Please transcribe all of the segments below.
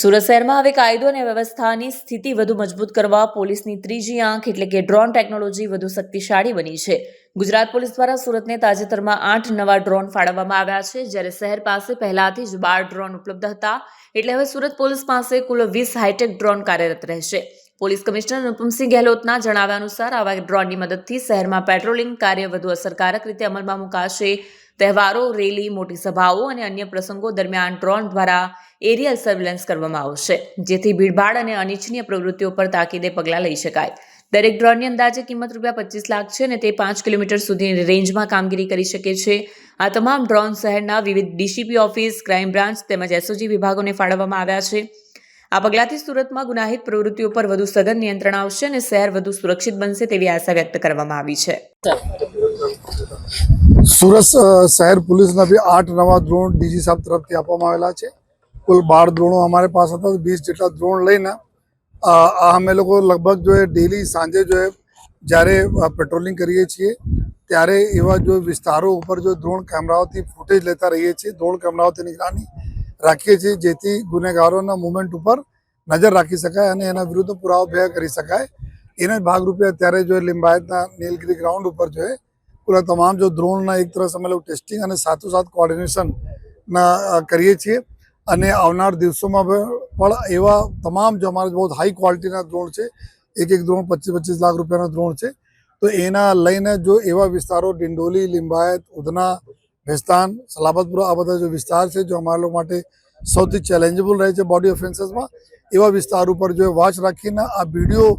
સુરત શહેરમાં હવે કાયદો અને વ્યવસ્થાની સ્થિતિ વધુ મજબૂત કરવા પોલીસની ત્રીજી આંખ એટલે કે ડ્રોન ટેકનોલોજી વધુ શક્તિશાળી બની છે. ગુજરાત પોલીસ દ્વારા સુરતને તાજેતરમાં આઠ નવા ડ્રોન ફાળવવામાં આવ્યા છે. જ્યારે શહેર પાસે પહેલાથી જ બાર ડ્રોન ઉપલબ્ધ હતા. એટલે હવે સુરત પોલીસ પાસે કુલ વીસ હાઈટેક ડ્રોન કાર્યરત રહેશે. પોલીસ કમિશનર અનુપમસિંહ ગેહલોતના જણાવ્યા અનુસાર આવા ડ્રોનની મદદથી શહેરમાં પેટ્રોલિંગ કાર્ય વધુ અસરકારક રીતે અમલમાં મુકાશે. તહેવારો, રેલી, મોટી સભાઓ અને અન્ય પ્રસંગો દરમિયાન ડ્રોન દ્વારા એરિયલ સર્વેલન્સ કરવામાં આવશે, જેથી ભીડભાડ અને અનિચ્છનીય પ્રવૃત્તિઓ પર તાકીદે પગલાં લઈ શકાય. દરેક ડ્રોનની અંદાજે કિંમત રૂપિયા પચીસ લાખ છે અને તે પાંચ કિલોમીટર સુધીની રેન્જમાં કામગીરી કરી શકે છે. આ તમામ ડ્રોન શહેરના વિવિધ ડીસીપી ઓફિસ, ક્રાઇમ બ્રાન્ચ તેમજ એસઓજી વિભાગોને ફાળવવામાં આવ્યા છે. આ પગલાંથી સુરતમાં ગુનાહિત પ્રવૃત્તિઓ પર વધુ સઘન નિયંત્રણ આવશે અને શહેર વધુ સુરક્ષિત બનશે તેવી આશા વ્યક્ત કરવામાં આવી છે. સુરત શહેર પોલીસના બી આઠ નવા ડ્રોન ડીજી સાહેબ તરફથી આપવામાં આવેલા છે. કુલ બાર ડ્રોનો અમારે પાસે હતા, વીસ જેટલા ડ્રોન લઈને આ અમે લોકો લગભગ જો ડેલી સાંજે જો જ્યારે પેટ્રોલિંગ કરીએ છીએ, ત્યારે એવા જો વિસ્તારો ઉપર જો ડ્રોન કેમેરાઓથી ફૂટેજ લેતા રહીએ છીએ ડ્રોન કેમેરાઓથી નિગરાની રાખીએ છીએ જેથી ગુનેગારોના મુવમેન્ટ ઉપર નજર રાખી શકાય અને એના વિરુદ્ધ પુરાવો ભેગા કરી શકાય. એના જ ભાગરૂપે અત્યારે જો લિંબાયતના નીલગિરી ગ્રાઉન્ડ ઉપર જો પૂરા તમામ જો ડ્રોનના એક તરફ અમે લોકો ટેસ્ટિંગ અને સાથોસાથ કોઓર્ડિનેશનના કરીએ છીએ. અને આવનાર દિવસોમાં પણ એવા તમામ જો અમારે બહુ હાઈ ક્વોલિટીના ડ્રોન છે, એક એક ડ્રોન પચીસ પચીસ લાખ રૂપિયાના ડ્રોન છે, તો એના લઈને જો એવા વિસ્તારો ડિંડોલી, લિંબાયત, ઉધના ભેસ્તાન સલાબતપુર આ બધા જો વિસ્તાર છે જો અમારા લોકો માટે સૌથી ચેલેન્જેબલ રહે છે બોડી ઓફેન્સીસમાં એવા વિસ્તાર ઉપર જો વોચ રાખીને આ વીડિયો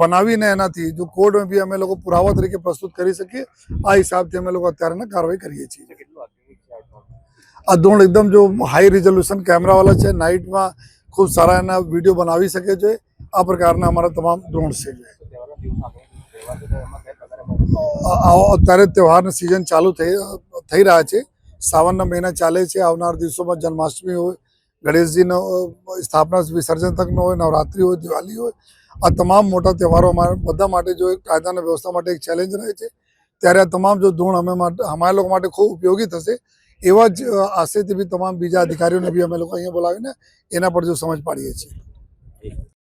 બનાવીને એનાથી જો કોર્ટમાં બી અમે લોકો પુરાવા તરીકે પ્રસ્તુત કરી શકીએ, આ હિસાબથી અમે લોકો અત્યારે કાર્યવાહી કરીએ છીએ. આ ધોરણ એકદમ જો હાઈ રિઝોલ્યુશન કેમેરાવાળા છે નાઇટમાં ખૂબ સારા એના વીડિયો બનાવી શકે છે, આ પ્રકારના અમારા તમામ ધોરણ છે. અત્યારે તહેવારની સિઝન ચાલુ થઈ થઈ રહ્યા છે. સાવનના મહિના ચાલે છે. આવનાર દિવસોમાં જન્માષ્ટમી હોય, ગણેશજીનો સ્થાપના વિસર્જન તકનો હોય, નવરાત્રિ હોય, દિવાળી હોય, આ તમામ મોટા તહેવારો અમારા બધા માટે જો એક કાયદાના વ્યવસ્થા માટે એક ચેલેન્જ રહે છે, ત્યારે આ તમામ જો ધૂણ અમે અમારા લોકો માટે ખૂબ ઉપયોગી થશે. એવા જ આશયથી બી તમામ બીજા અધિકારીઓને બી અમે લોકો અહીંયા બોલાવીને એના પર જો સમજ પાડીએ છીએ.